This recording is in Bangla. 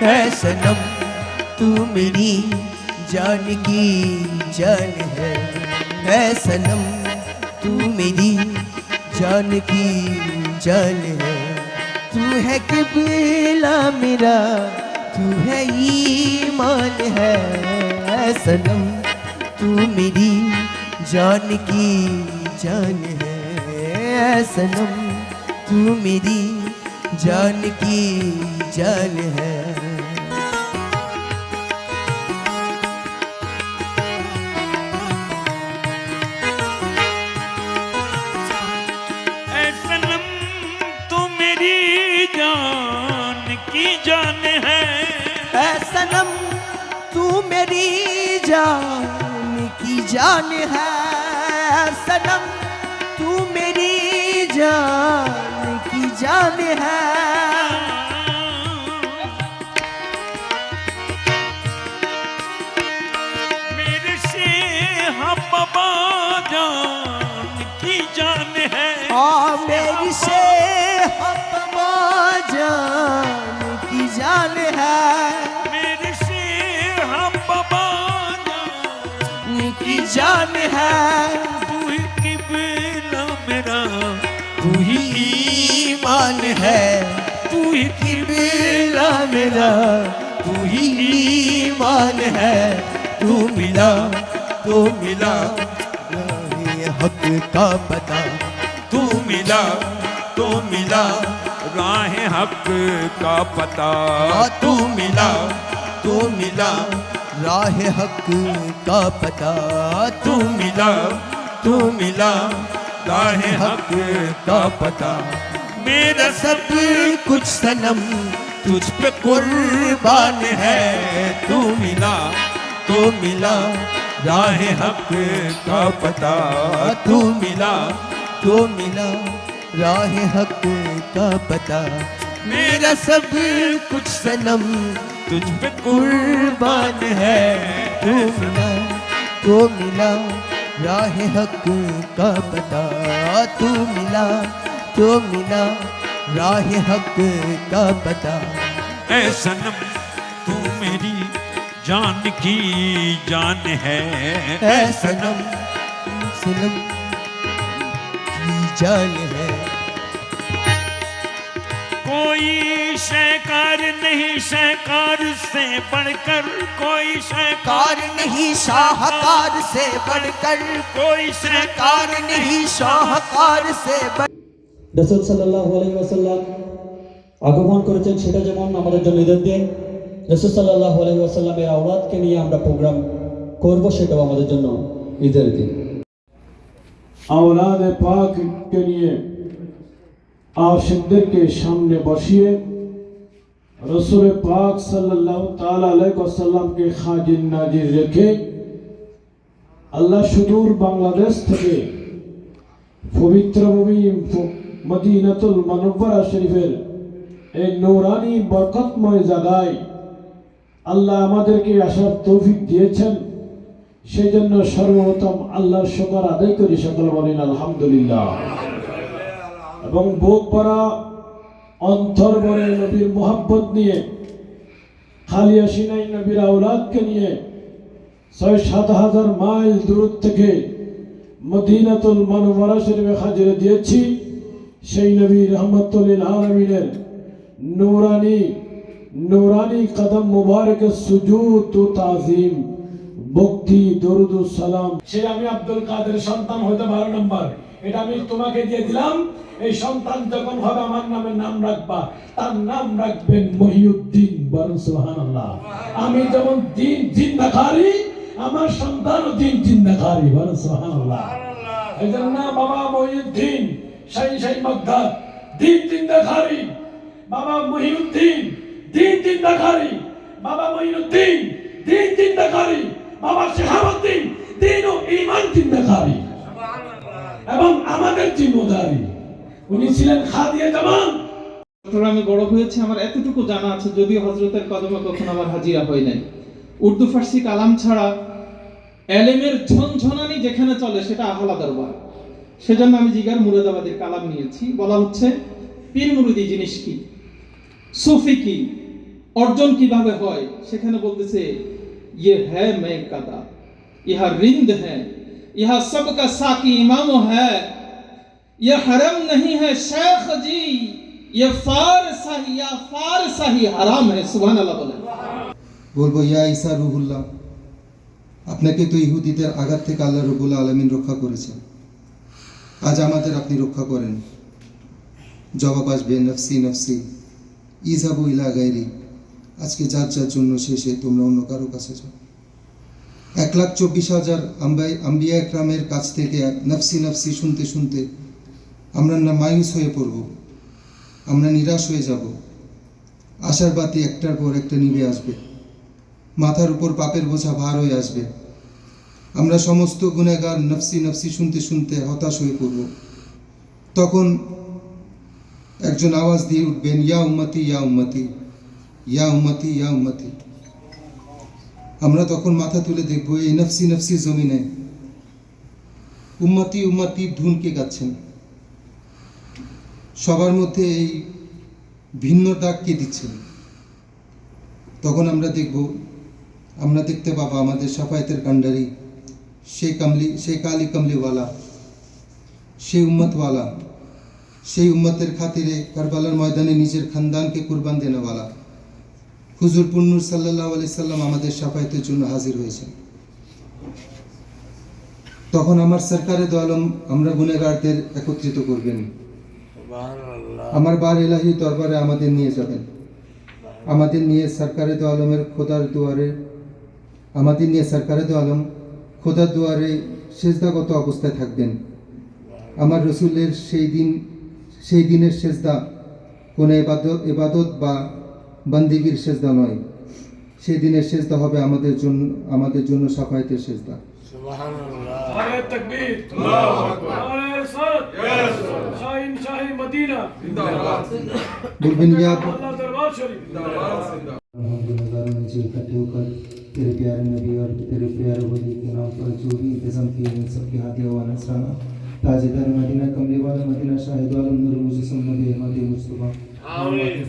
है सनम, तू मेरी जान की जान है। है सनम, तू मेरी जान की जान है। तू है किबला मेरा, तू है ईमान है। है सनम, तू मेरी जान की जान है सनम, तू मेरी जान की जान है। सनम तू मेरी जान की जान है। सनम तू मेरी जान की जान है। सनम तू मेरी जान की जान है। से हब्बा जान की जान है। मेरे से हम बाबा की जान है। तू ही किबला मेरा, तू ही ईमान है। तू ही किबला मेरा, तू ही ईमान है। तू मिला तो मिला हक का पता तू मिला। तो मिला। राह हक का पता तू मिला। तो मिला। राह हक का पता तू मिला। तू मिला। राह हक का पता। मेरा सब कुछ सनम तुझ पे कुर्बान है। तू मिला। तो मिला। राह हक का पता तू मिला। तो मिला। राह हक का पता। मेरा सब कुछ सनम तुझ पे कुर्बान है तू मिला तो मिला। राह हक का पता तू मिला तो मिला। राह हक का पता। ऐ सनम तू मेरी जान की जान है। है सनम सनम की जान है। कोई शहकार नहीं शहकार से बढ़कर कोई शहकार कार नहीं शाहकार से बढ़कर कोई शहकार कार नहीं शाहकार से बढ़ রসুল সাল্লাহ আলহিহাসাল্লাম আগমন করেছেন সেটা যেমন আমাদের জন্য ঈদের দিন রসুল সাল্লাহ আলহিহাসাল্লামের আওলাদকে নিয়ে আমরা প্রোগ্রাম করব সেটাও আমাদের জন্য ঈদের দিন औलाद पाक के लिए আশিকদেরকে সামনে বসিয়ে রসুল পাক সাল্লাহ তালামকে খাজির নাজির রেখে আল্লাহ সুদূর বাংলাদেশ থেকে পবিত্র ভূমি মদিনাতুল মানব্বরা শরীফের এই নৌরানি বরকতময় জায়গায় আল্লাহ আমাদেরকে আসার তৌফিক দিয়েছেন। সেই জন্য সর্বপ্রথম আল্লাহর শকর আদায় করি, সকল বলেন আলহামদুলিল্লাহ। এবং বুক ভরা অন্তর ভরে নবীর মোহাব্বত নিয়ে খালিয়া সিনাই নবীর আউলাদকে নিয়ে, ছয় সাত হাজার মাইল দূর থেকে মদিনাতুল মানবরা শরীফে হাজিরে দিয়েছি। সেই নবী রহমতুল্লিল আলমিনের নূরানি নূরানি কদম মুবারকের সুজুদ ও তাজিম। ভক্তি, দরুদ সালাম। সে আমি আব্দুল কাদের সন্তান হইতে বারো নম্বর। এটা আমি তোমাকে দিয়ে দিলাম। এই সন্তান যখন হবে আমার নামে নাম রাখবা। তার নাম রাখবেন মহিউদ্দিন বরং আমি যেমন দিন জিন্দাখারি আমার সন্তানও দিন জিন্দাখারি বরং সুবহানাল্লাহ। এই জন্য বাবা মহিউদ্দিন সেই সেই মগদাদ দিন জিন্দাখারি। বাবা মহিউদ্দিন দিন জিন্দাখারি। বাবা মহিউদ্দিন দিন বাবা শেহাবুদ্দিন দিন ও ইমান জিন্দাখারি। এবং আমাদের জিম্মদারি। উনি ছিলেন খাদিয়া জামান। চট্টগ্রামে বড় হয়েছে, আমার এতটুকু জানা আছে, যদিও হজরতের কদমে কখনো আমার হাজিরা হয় নাই। উর্দু, ফার্সি কালাম ছাড়া এলেমের ঝনঝনানি যেখানে চলে, সেটা আহলা দরবার। সেজন্য আমি জিগার মুরাদাবাদের কালাম নিয়েছি। বলা হচ্ছে, পীর মুরুদি জিনিস কি? সুফি কি? অর্জন কীভাবে হয়? সেখানে বলতেছে ইয়ে হ্যায় মে কাদা, ইহা রিন্দ হ্যায়। ইহা সবকা সাকি ইমাম হ্যায় ये हरम नहीं है शेख जी ये फारसा ही या फारसा ही हराम है सुबहान अल्लाह बोले বলবো ইয়া ঈসা রুহুল্লাহ আপনাকে তো ইহুদিদের আঘাত থেকে আল্লাহ রবুল আলমিন রক্ষা করেছেন আজ আমাদের আপনি রক্ষা করেন জবাব আসবে নফসি নফসি ইজাবু ইলা গাইরি আজকে যার যার জন্য শেষে তোমরা অন্য কারো কাছে যাও এক লাখ চব্বিশ হাজার আম্বাই আম্বিয়া একরামের কাছ থেকে নফসি নফসি শুনতে শুনতে আমরা না মায়ুস হয়ে পড়ব, আমরা নিরাশ হয়ে যাব। আশার বাতি একটার পর একটা নিভে আসবে। মাথার উপর পাপের বোঝা ভার হয়ে আসবে। আমরা সমস্ত গুণাগার নফসি নফসি শুনতে শুনতে হতাশ হয়ে পড়ব। তখন একজন আওয়াজ দিয়ে উঠবেন, ইয়া উম্মতি ইয়া উম্মতি ইয়া উম্মতি ইয়া উম্মতি। আমরা তখন মাথা তুলে দেখব, এই নফসি নফসি জমিনে উম্মতি উম্মতি ধুনকে গাচ্ছেন। সবার মধ্যে এই ভিন্ন ডাক কে দিচ্ছেন। তখন আমরা দেখব, আমরা দেখতে পাবো আমাদের সাফায়তের কান্ডারি সেই কামলি সেই কালি কামলিওয়ালা সেই উম্মতওয়ালা, সেই উম্মতের খাতিরে কারবালার ময়দানে নিজের খানদানকে কুরবান দেনেওয়ালা। হুজুর পুন্নুর সাল্লাহ আলি সাল্লাম আমাদের সাফায়তের জন্য হাজির হয়েছেন। তখন আমার সরকারে দোয়ালম আমরা গুনেগারদের একত্রিত করবেন। আমার বার এলাহি দরবারে আমাদের নিয়ে যাবেন। আমাদের নিয়ে সরকারে দো আলমের খোদার দুয়ারে আমাদের নিয়ে সরকারে দো আলম খোদার দুয়ারে সেজদাগত অবস্থায় থাকবেন। আমার রসুলের সেই দিন সেই দিনের সেজদা কোনো এবাদত এবাদত বা বন্দিগির সেজদা নয় সেই দিনের সেজদা হবে আমাদের জন্য আমাদের জন্য সাফায়তের সেজদা नारे तकबीर नारे सर शाहीन शाही मदीना বলবেন ইয়া अल्लाह दरबार शरीफ नज़ारों में जो इकट्ठे होकर तेरे प्यारे नबी और तेरे प्यारे वली के नाम पर जो भी इंतजाम किए हैं सबके हादिया व नसराना ताजदार मदीना कमली वाला मदीना शाहिद वाला नूर मुझे सम्मद अहमद मुस्तफ़ा Amén.